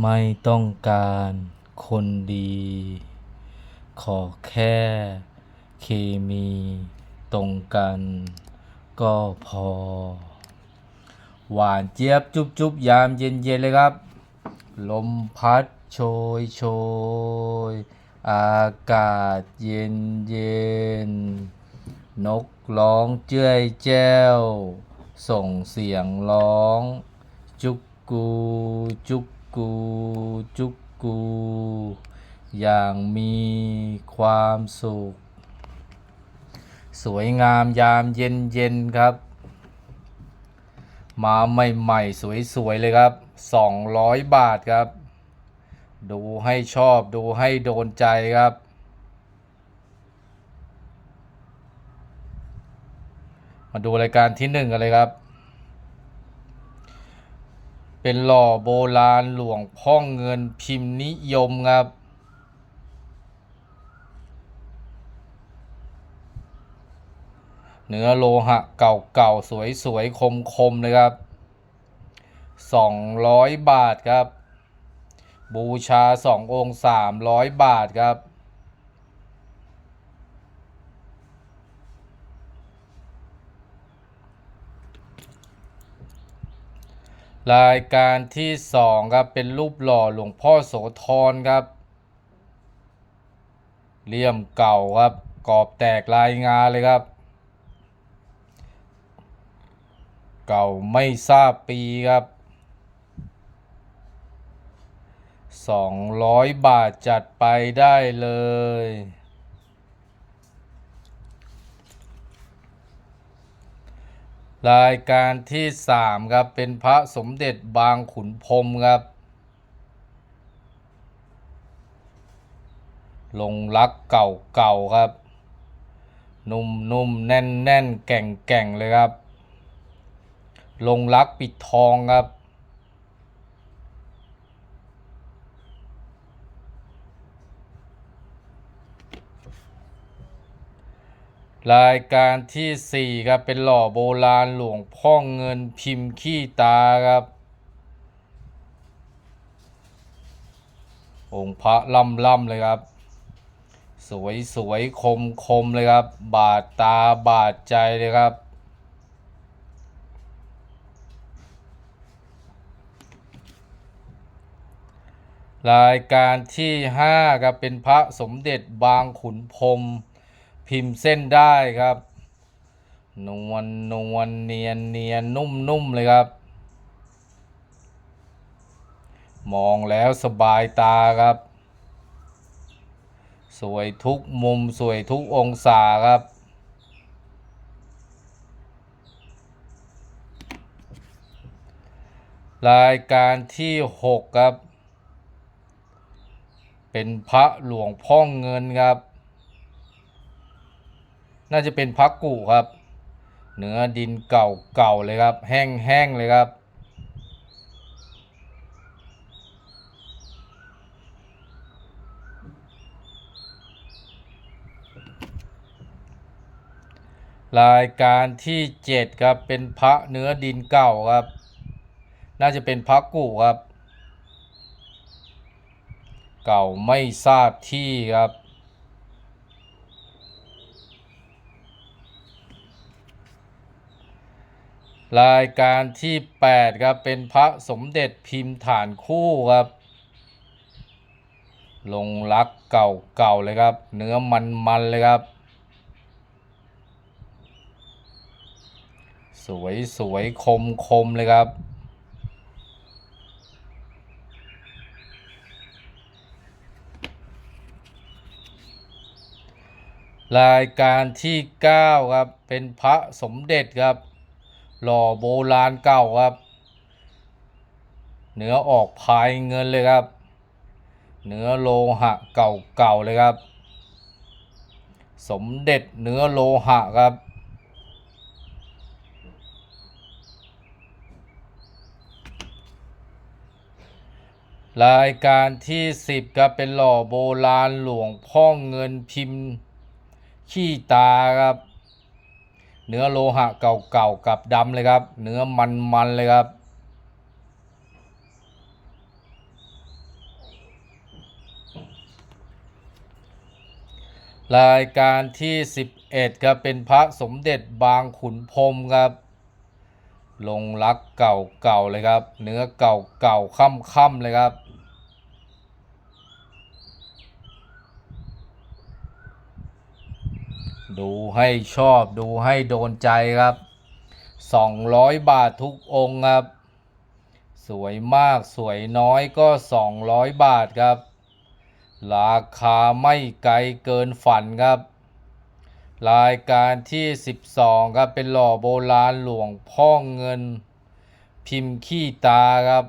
ไม่ต้องการคนดี ขอแค่เคมีตรงกัน ก็พอ หวานเจี๊ยบจุ๊บจุบยามเย็นเย็นๆเลยครับ ลมพัดโชยโชย อากาศเย็นเย็น นกร้องเจ้ยแจ้ว ส่งเสียงร้อง จุกกูจุก กูจุกกู อย่างมีความสุข สวยงามยามเย็นเย็นครับ มาใหม่ๆ สวย ๆ เลยครับ 200 บาทครับ ดูให้ชอบดูให้โดนใจครับมาดูรายการที่หนึ่งกันเลยครับ เป็นหล่อโบราณหลวงพ่อเงินพิมพ์นิยมครับเนื้อโลหะเก่าๆ สวยๆ คมๆ เลยครับ 200 บาทครับ บูชา 2 องค์ 300 บาทครับ รายการที่สองครับเป็นรูปหล่อหลวงพ่อโสธรครับเลี่ยมเก่าครับกรอบแตกลายงาเลยครับ เก่าไม่ทราบปีครับ200 บาทจัดไปได้เลย รายการที่ 3 ครับ เป็นพระสมเด็จบางขุนพรมครับ ลงรักเก่าๆครับ นุ่มๆแน่นๆแก่งๆเลยครับ ลงรักปิดทองครับ รายการที่ 4 ครับ เป็นหล่อโบราณหลวงพ่อเงินพิมพ์ขี้ตาครับ องค์พระล่ำล่ำๆเลยครับ สวยสวยคมคมๆเลยครับ บาดตาบาดใจเลยครับ รายการที่ 5 ครับ เป็นพระสมเด็จบางขุนพรม พิมพ์เส้นได้ครับ นวลนวลเนียนเนียนนุ่มนุ่มเลยครับ มองแล้วสบายตาครับ สวยทุกมุมสวยทุกองศาครับรายการที่ 6 ครับ เป็นพระหลวงพ่อเงินครับ น่าจะเป็นพระกุครับ เนื้อดินเก่าเก่าเลยครับ แห้งแห้งเลยครับ รายการที่ 7 ครับ เป็นพระเนื้อดินเก่าครับ น่าจะเป็นพระกุครับ เก่าไม่ทราบที่ครับ รายการที่ 8 ครับ เป็นพระสมเด็จพิมพ์ฐานคู่ครับ ลงรักเก่าๆเลยครับ เนื้อมันๆเลยครับ สวยสวยคมคมเลยครับ รายการที่ 9 ครับ เป็นพระสมเด็จครับ หล่อโบราณเก่าครับเนื้อออกพายเงินเลยครับเนื้อโลหะเก่าๆเลยครับ สมเด็จเนื้อโลหะครับ รายการที่ 10ครับเป็นหล่อโบราณหลวงพ่อเงินพิมพ์ ขี้ตาครับ เนื้อโลหะเก่าๆกับดำเลยครับ เนื้อมันๆเลยครับ รายการที่ 11ครับเป็นพระสมเด็จบางขุนพรมครับ ลงรักเก่าๆเลยครับ เนื้อเก่าๆค่ำๆเลยครับ ดูให้ชอบดูให้โดนใจครับ 200 บาททุกองค์ครับ สวยมากสวยน้อยก็ 200 บาทครับ ราคาไม่ไกลเกินฝันครับ รายการที่ 12 ครับ เป็นหล่อโบราณหลวงพ่อเงิน พิมพ์ขี้ตาครับ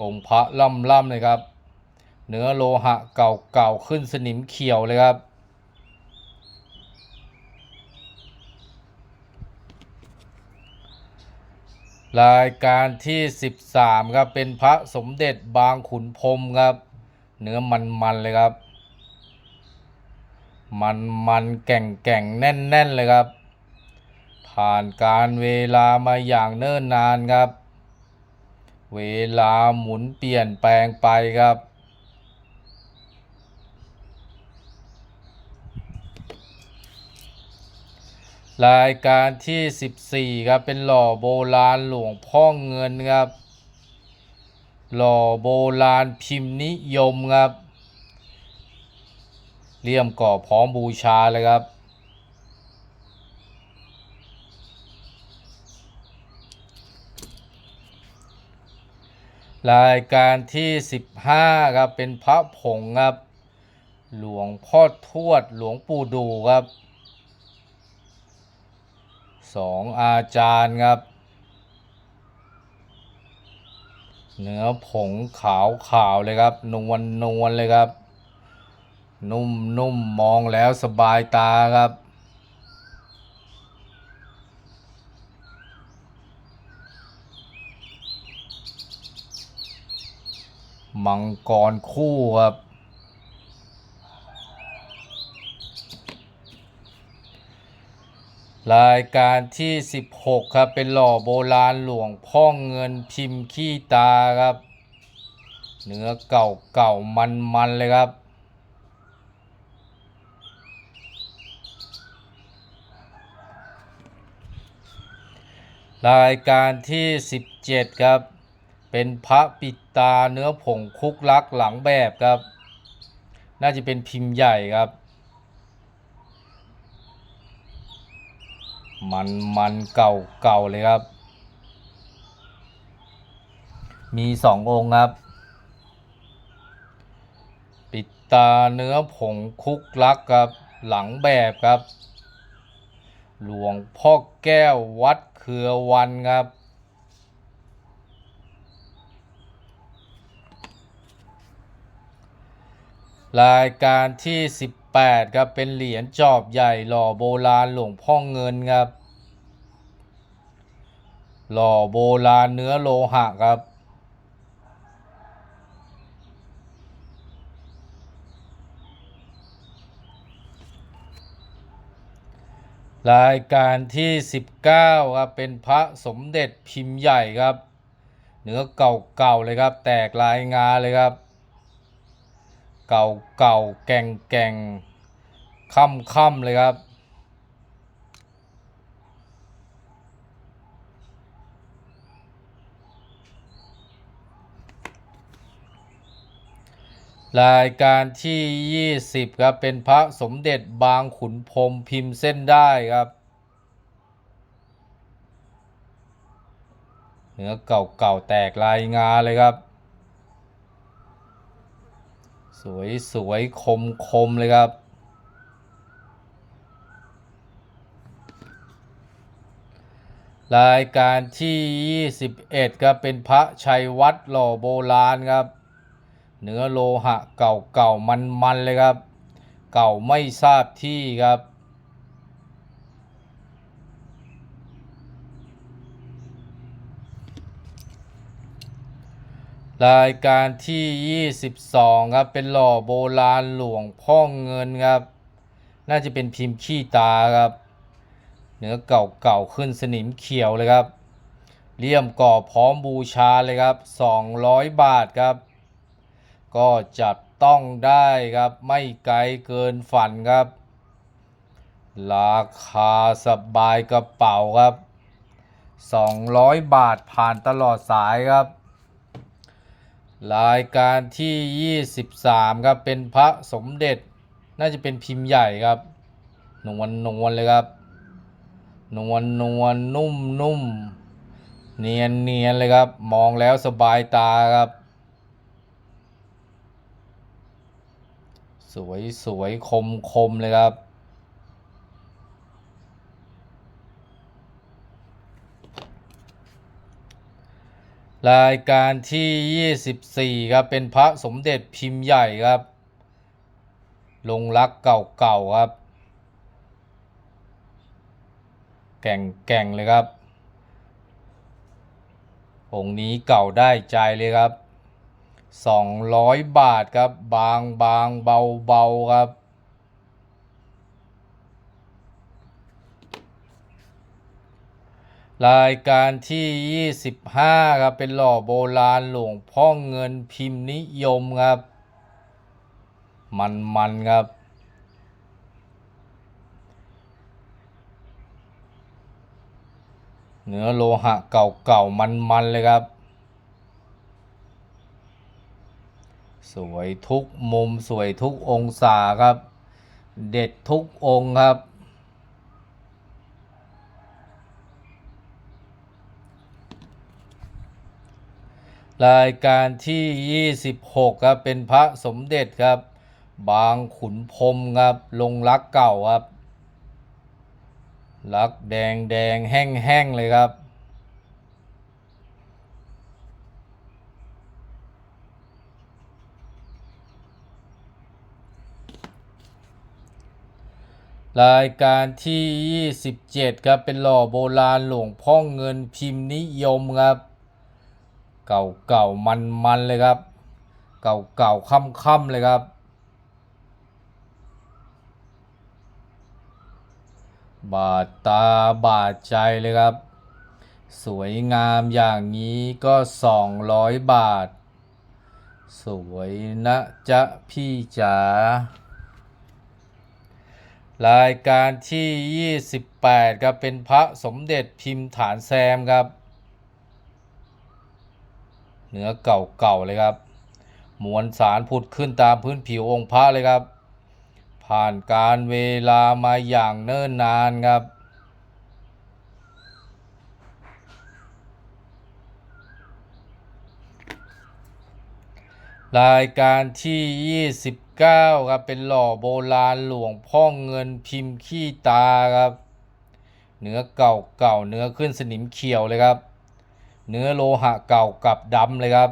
องค์พระล่ำๆเลยครับ เนื้อโลหะเก่าๆขึ้นสนิมเขียวเลยครับ รายการที่ 13ครับเป็นพระสมเด็จบางขุนพรมครับ เนื้อมันๆเลยครับ มันมันๆแก่งแก่งๆแน่นแน่นๆเลยครับ ผ่านการเวลามาอย่างเนิ่นนานครับ เวลาหมุนเปลี่ยนแปลงไปครับ รายการที่ 14 ครับ เป็นหล่อโบราณหลวงพ่อเงินครับ หล่อโบราณพิมพ์นิยมครับเลี่ยมก่อพร้อมบูชาเลยครับ รายการที่ 15 ครับ เป็นพระผงครับ หลวงพ่อทวดหลวงปู่ดูครับ สองอาจารย์ครับ เนื้อผงขาวขาวๆเลยครับ นวลนวลเลยครับ นุ่มนุ่มมองแล้วสบายตาครับมังกรคู่ครับ รายการที่ 16 ครับ เป็นหล่อโบราณหลวงพ่อเงินพิมพ์ขี้ตาครับ เนื้อเก่าเก่ามันมันๆเลยครับ รายการที่ 17 ครับ เป็นพระปิดตาเนื้อผงคุกลักหลังแบบครับ น่าจะเป็นพิมพ์ใหญ่ครับ มันมันเก่าเก่าเลยครับ มีสององค์ครับ ปิดตาเนื้อผงคุกลักครับ หลังแบบครับ หลวงพ่อแก้ววัดเครือวันครับรายการที่ 8ครับเป็นเหรียญจอบใหญ่หล่อโบราณหลวงพ่อเงินครับ หล่อโบราณเนื้อโลหะครับรายการที่ 19ครับเป็นพระสมเด็จพิมพ์ใหญ่ครับ เนื้อเก่าๆเลยครับ แตกลายงาเลยครับ เก่าๆแก่งแก่งๆ ค่ำค่ำๆเลยครับ รายการที่ 20 ครับ เป็นพระสมเด็จบางขุนพรมพิมพ์เส้นได้ครับเนื้อเก่าๆแตกลายงาเลยครับ สวยสวยคมคมๆเลยครับ รายการที่ 21ครับเป็นพระชัยวัดหล่อโบราณครับ เนื้อโลหะเก่าเก่ามันมันๆเลยครับ เก่าไม่ทราบที่ครับ รายการที่ 22 ครับ เป็นหล่อโบราณหลวงพ่อเงินครับ น่าจะเป็นพิมพ์ขี้ตาครับ เนื้อเก่าๆขึ้นสนิมเขียวเลยครับเลี่ยมก่อพร้อมบูชาเลยครับ 200 บาทครับ ก็จัดต้องได้ครับไม่ไกลเกินฝันครับ ราคาสบายกระเป๋าครับ 200 บาทผ่านตลอดสายครับ รายการที่ 23 ครับ เป็นพระสมเด็จน่าจะเป็นพิมพ์ใหญ่ครับนวลนวลเลยครับ นวลนวลนุ่มนุ่มเนียนเนียนเลยครับ มองแล้วสบายตาครับ สวยสวยคมคมเลยครับ รายการที่ 24 ครับ เป็นพระสมเด็จพิมพ์ใหญ่ครับ ลงรักเก่าๆครับ แก่งแก่งเลยครับ องค์นี้เก่าได้ใจเลยครับ 200 บาทครับ บางบางเบาเบาครับ รายการที่ 25 ครับ เป็นหล่อโบราณหลวงพ่อเงินพิมพ์นิยมครับ มันมันครับ เนื้อโลหะเก่าๆ มันๆ เลยครับ สวยทุกมุมสวยทุกองศาครับ เด็ดทุกองครับ รายการที่ 26 ครับ เป็นพระสมเด็จครับ บางขุนพรมครับ ลงรักเก่าครับ รักแดงแดงแห้งแห้งเลยครับ รายการที่ 27 ครับ เป็นหล่อโบราณหลวงพ่อเงินพิมพ์นิยมครับ เก่าเก่ามันมันๆเลยครับ เก่าเก่าค่ำค่ำๆเลยครับ บาดตาบาดใจเลยครับ สวยงามอย่างนี้ก็ 200 บาท สวยนะจ๊ะพี่จ๋ารายการที่ 28ครับเป็นพระสมเด็จพิมพ์ฐานแซมครับ เนื้อเก่าๆเลยครับ มวลสารผุดขึ้นตามพื้นผิวองค์พระเลยครับ ผ่านการเวลามาอย่างเนิ่นนานครับ รายการที่ 29 ครับ เป็นหล่อโบราณหลวงพ่อเงินพิมพ์ขี้ตาครับ เนื้อเก่าเก่าเนื้อขึ้นสนิมเขียวเลยครับ เนื้อโลหะเก่ากับดำเลยครับ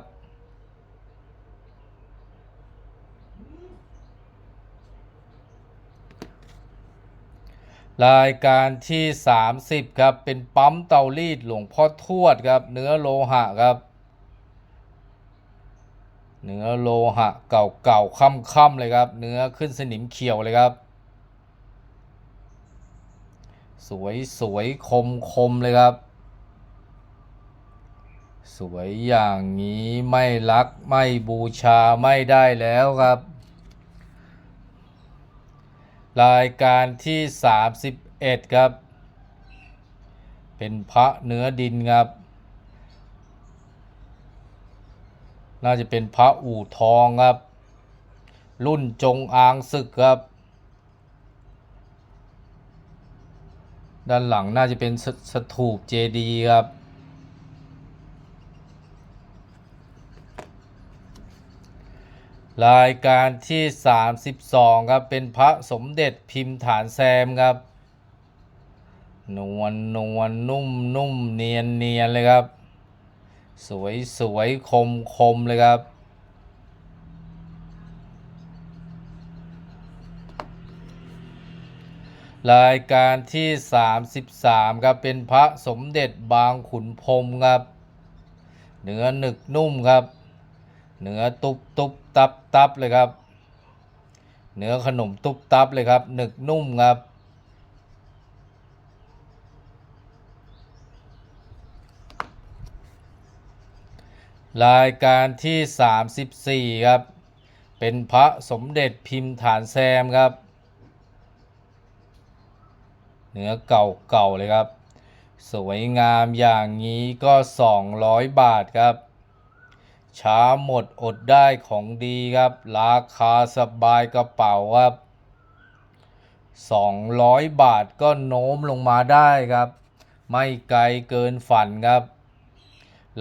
รายการที่ 30 ครับ เป็นปั๊มเตารีดหลวงพ่อทวดครับ เนื้อโลหะครับ เนื้อโลหะเก่าๆค่ำๆเลยครับ เนื้อขึ้นสนิมเขียวเลยครับ สวยสวยคมคมเลยครับ สวยอย่างนี้ไม่รักไม่บูชาไม่ได้แล้วครับ รายการที่ 31 ครับ เป็นพระเนื้อดินครับ น่าจะเป็นพระอู่ทองครับ รุ่นจงอางศึกครับ ด้านหลังน่าจะเป็นสสถูปเจดีครับ รายการที่ 32 ครับ เป็นพระสมเด็จพิมพ์ฐานแซมครับ นวลนวลนุ่มนุ่มเนียนเนียนเลยครับ สวยสวยคมคมเลยครับ รายการที่ 33 ครับ เป็นพระสมเด็จบางขุนพรมครับ เนื้อหนึกนุ่มครับ เนื้อตุบตุบตับตับเลยครับ เนื้อขนมตุบตับเลยครับ หนึกนุ่มครับ รายการที่ 34 ครับ เป็นพระสมเด็จพิมพ์ฐานแซมครับ เนื้อเก่าๆเลยครับ สวยงามอย่างนี้ก็ 200 บาทครับ ช้าหมดอดได้ของดีครับ ราคาสบายกระเป๋าครับ 200 บาทก็โน้มลงมาได้ครับ ไม่ไกลเกินฝันครับ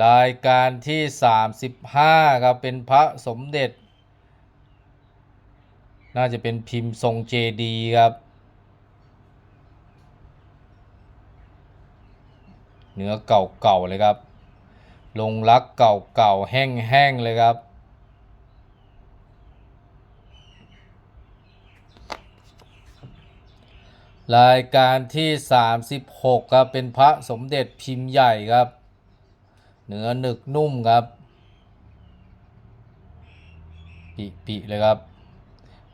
รายการที่ 35 ครับ เป็นพระสมเด็จ น่าจะเป็นพิมพ์ทรงเจดีครับ เนื้อเก่าๆเลยครับ ลงรักเก่าๆแห้งๆเลยครับ รายการที่ 36 ครับ เป็นพระสมเด็จพิมพ์ใหญ่ครับ เนื้อหนึกนุ่มครับ ปิปิๆเลยครับ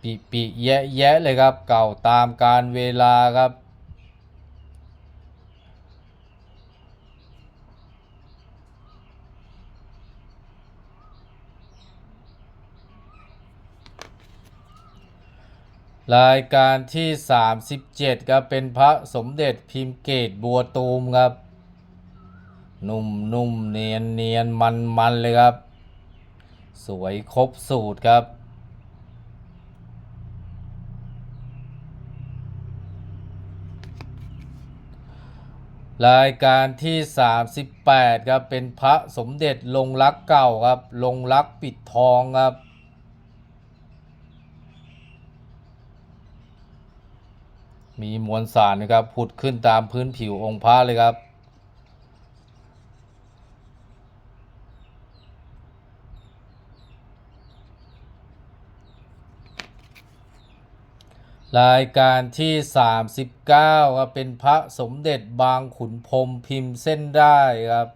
ปิปิๆแยะแยะๆเลยครับ เก่าตามการเวลาครับ รายการที่ 37ครับเป็นพระสมเด็จพิมพ์เกตบัวตูมครับ นุ่มนุ่มเนียนเนียนมันมันเลยครับ สวยครบสูตรครับ รายการที่ 38ครับเป็นพระสมเด็จลงรักเก่าครับ ลงรักปิดทองครับ มีมวลสารนะครับผุดขึ้นตามพื้นผิวองค์พระเลยครับ รายการที่ 39ครับเป็นพระสมเด็จบางขุนพรมพิมพ์เส้นได้ครับ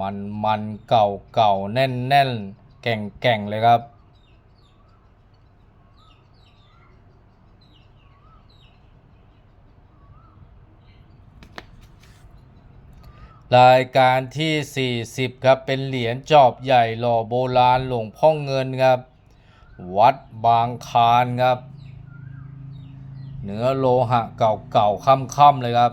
มันมันเก่าเก่าแน่นแน่นแก่งแก่งเลยครับ รายการที่ 40 ครับ เป็นเหรียญจอบใหญ่หล่อโบราณหลวงพ่อเงินครับ วัดบางคานครับ เนื้อโลหะเก่าๆค่ำๆเลยครับ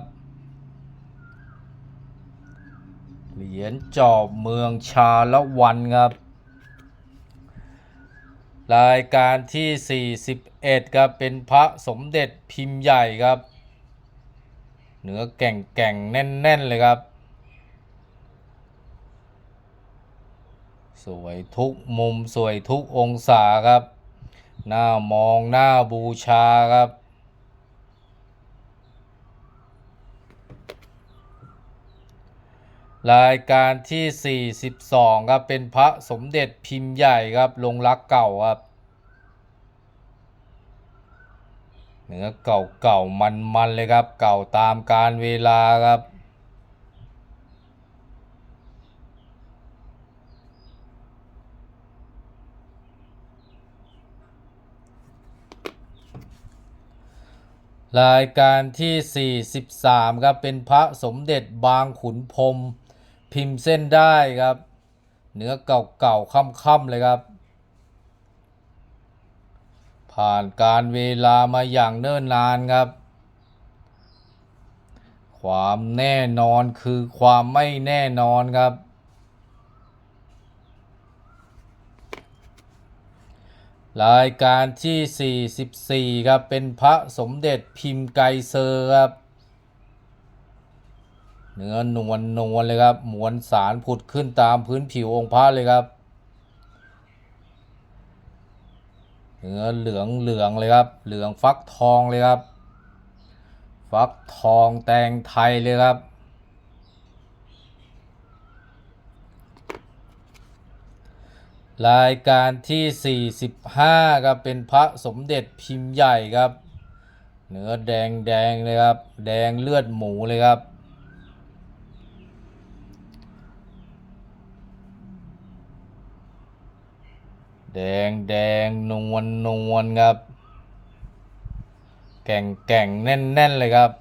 เหรียญจอบเมืองชาละวันครับ รายการที่ 41 ครับ เป็นพระสมเด็จพิมพ์ใหญ่ครับ เนื้อแก่งๆ แน่น ๆ เลยครับ สวยทุกมุมสวยทุกองศาครับหน้ามองหน้าบูชาครับ รายการที่ 42 ครับ เป็นพระสมเด็จพิมพ์ใหญ่ครับ ลงรักเก่าครับ เนื้อเก่าเก่ามันมันเลยครับ เก่าตามการเวลาครับ รายการที่ 43 ครับ เป็นพระสมเด็จบางขุนพรมพิมพ์เส้นได้ครับ เนื้อเก่าๆค่ำๆเลยครับ ผ่านการเวลามาอย่างเนิ่นนานครับ ความแน่นอนคือความไม่แน่นอนครับ รายการที่ 44 ครับ เป็นพระสมเด็จพิมพ์ไกเซอร์ครับ เนื้อนวลนวลเลยครับ มวลสารผุดขึ้นตามพื้นผิวองค์พระเลยครับ เนื้อเหลืองเหลืองเลยครับ เหลืองฟักทองเลยครับ ฟักทองแตงไทยเลยครับ รายการที่ 45ครับเป็นพระสมเด็จพิมพ์ใหญ่ครับ เนื้อแดงแดงเลยครับ แดงเลือดหมูเลยครับ แดงแดงนวลนวลครับ แก่งแก่งแน่นแน่นเลยครับ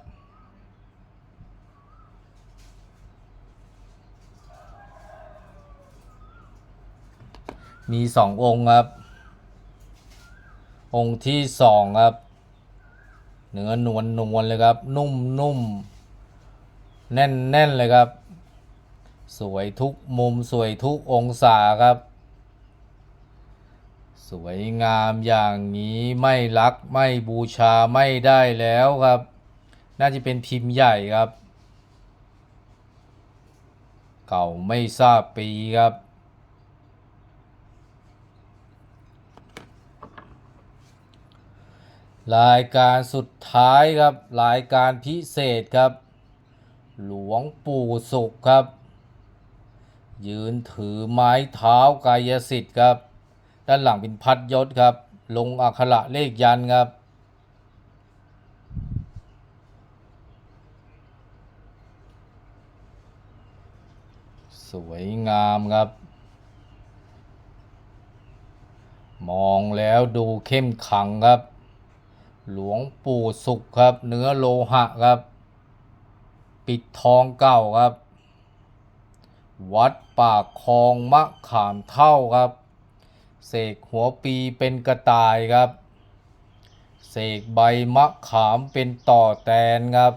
มีสององค์ครับ องค์ที่สองครับเนื้อนวลนวลเลยครับ นุ่มนุ่มแน่นแน่นเลยครับ สวยทุกมุมสวยทุกองศาครับ สวยงามอย่างนี้ไม่รักไม่บูชาไม่ได้แล้วครับ น่าจะเป็นพิมพ์ใหญ่ครับ เก่าไม่ทราบปีครับ รายการสุดท้ายครับ รายการพิเศษครับ หลวงปู่สุขครับ ยืนถือไม้เท้ากายสิทธิ์ครับ ด้านหลังเป็นพัดยศครับ ลงอักขระเลขยันครับ สวยงามครับ มองแล้วดูเข้มขังครับ หลวงปู่สุขครับ เนื้อโลหะครับ ปิดทองเก่าครับ วัดปากคลองมะขามเท่าครับ เสกหัวปีเป็นกระต่ายครับ เสกใบมะขามเป็นต่อแตนครับ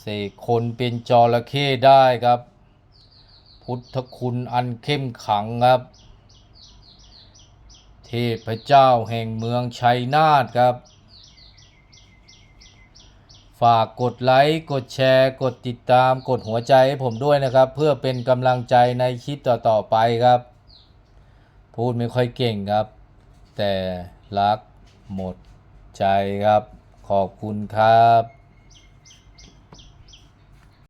เสกคนเป็นจระเข้ได้ครับ พุทธคุณอันเข้มขังครับ พเจ้าแห่งเมืองชัยนาทครับ ฝากกดไลค์กดแชร์กดติดตามกดหัวใจให้ผมด้วยนะครับ เพื่อเป็นกำลังใจในคลิปต่อๆไปครับ พูดไม่ค่อยเก่งครับ แต่รักหมดใจครับ ขอบคุณครับ